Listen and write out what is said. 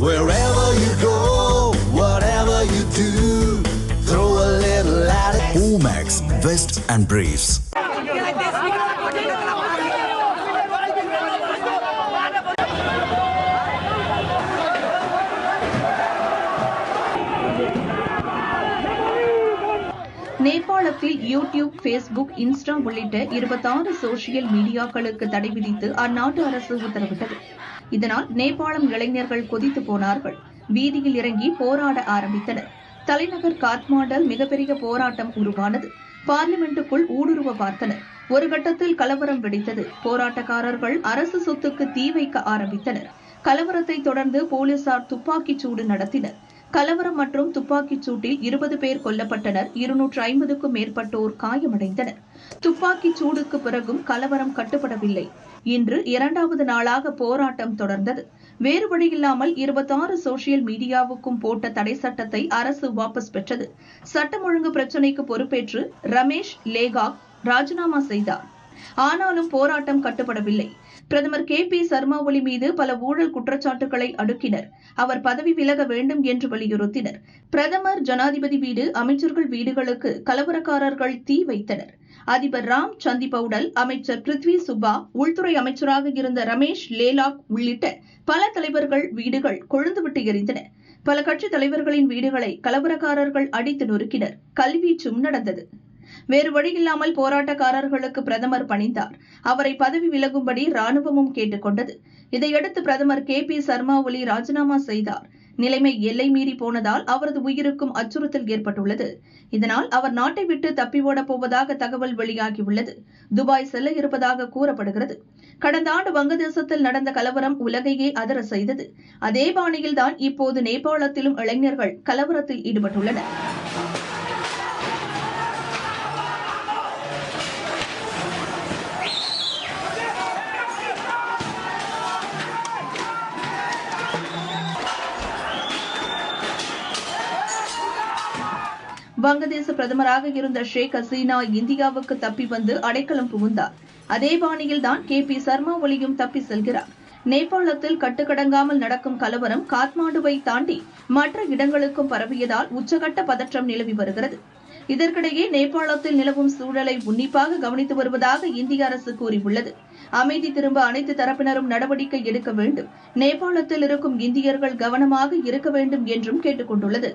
Wherever you go, whatever you do, throw a little at it. Omax, Vest and Briefs. நேபாளத்தில் YouTube Facebook Insta உள்ளிட்ட இருபத்தாறு social மீடியாக்களுக்கு தடை விதித்து அந்நாட்டு அரசு உத்தரவிட்டது இதனால் நேபாளம் இளைஞர்கள் கொதித்து போனார்கள். வீதியில் இறங்கி போராட ஆரம்பித்தனர். தலைநகர் காத்மாண்டில் மிகப்பெரிய போராட்டம் உருவானது. பார்லிமெண்ட்டுக்குள் ஊடுருவ பார்த்தனர். ஒரு கட்டத்தில் கலவரம் வெடித்தது. போராட்டக்காரர்கள் அரசு சொத்துக்கு தீ வைக்க ஆரம்பித்தனர். கலவரத்தை தொடர்ந்து போலீசார் துப்பாக்கிச் சூடு நடத்தினர். கலவரம் மற்றும் துப்பாக்கிச் சூட்டில் இருபது பேர் கொல்லப்பட்டனர். இருநூற்று ஐம்பதுக்கும் மேற்பட்டோர் காயமடைந்தனர். துப்பாக்கிச் சூடுக்கு பிறகும் கலவரம் கட்டுப்படவில்லை. இன்று இரண்டாவது நாளாக போராட்டம் தொடர்ந்தது. வேறு வழியில்லாமல் இருபத்தாறு சோசியல் மீடியாவுக்கும் போட்ட தடை சட்டத்தை அரசு வாபஸ் பெற்றது. சட்டம் ஒழுங்கு பிரச்சினைக்கு பொறுப்பேற்று ரமேஷ் லேகாக் ராஜினாமா செய்தார். ஆனாலும் போராட்டம் கட்டுப்படவில்லை. பிரதமர் கே. பி. சர்மா ஒலி மீது பல ஊழல் குற்றச்சாட்டுகளை அடுக்கினர். அவர் பதவி விலக வேண்டும் என்று வலியுறுத்தினர். பிரதமர் ஜனாதிபதி வீடு அமைச்சர்கள் வீடுகளுக்கு கலவரக்காரர்கள் தீ வைத்தனர். அதிபர் ராம் சந்தி பவுடல் அமைச்சர் பிருத்வி சுப்பா உள்துறை அமைச்சராக இருந்த ரமேஷ் லேலாக் உள்ளிட்ட பல தலைவர்கள் வீடுகள் கொழுந்துவிட்டு எரிந்தன. பல கட்சித் தலைவர்களின் வீடுகளை கலவரக்காரர்கள் அடித்து நொறுக்கினர். கல்வீச்சும் நடந்தது. வேறு வழியில்லாமல் போராட்டக்காரர்களுக்கு பிரதமர் பணிந்தார். அவரை பதவி விலகும்படி ராணுவமும் கேட்டுக்கொண்டது இதையடுத்து பிரதமர் கே. பி. சர்மா ஒலி ராஜினாமா செய்தார். நிலைமை எல்லை மீறி போனதால் அவரது உயிருக்கும் அச்சுறுத்தல் ஏற்பட்டுள்ளது. இதனால் அவர் நாட்டை விட்டு தப்பி ஓடப் போவதாக தகவல் வெளியாகியுள்ளது. துபாய் செல்ல இருப்பதாக கூறப்படுகிறது. கடந்த ஆண்டு வங்கதேசத்தில் நடந்த கலவரம் உலகையே அதர செய்தது. அதே பாணியில்தான் இப்போது நேபாளத்திலும் இளைஞர்கள் கலவரத்தில் ஈடுபட்டுள்ளனர். வங்கதேச பிரதமராக இருந்த ஷேக் ஹசீனா இந்தியாவுக்கு தப்பி வந்து அடைக்கலம் புகுந்தார். அதே பாணியில் தான் கே பி சர்மா ஒலியும் தப்பி செல்கிறார். நேபாளத்தில் கட்டுக்கடங்காமல் நடக்கும் கலவரம் காத்மாண்டுவை தாண்டி மற்ற இடங்களுக்கும் பரவியதால் உச்சகட்ட பதற்றம் நிலவி வருகிறது. இதற்கிடையே நேபாளத்தில் நிலவும் சூழலை உன்னிப்பாக கவனித்து வருவதாக இந்திய அரசு கூறியுள்ளது. அமைதி திரும்ப அனைத்து தரப்பினரும் நடவடிக்கை எடுக்க வேண்டும். நேபாளத்தில் இருக்கும் இந்தியர்கள் கவனமாக இருக்க வேண்டும் என்றும் கேட்டுக் கொண்டுள்ளது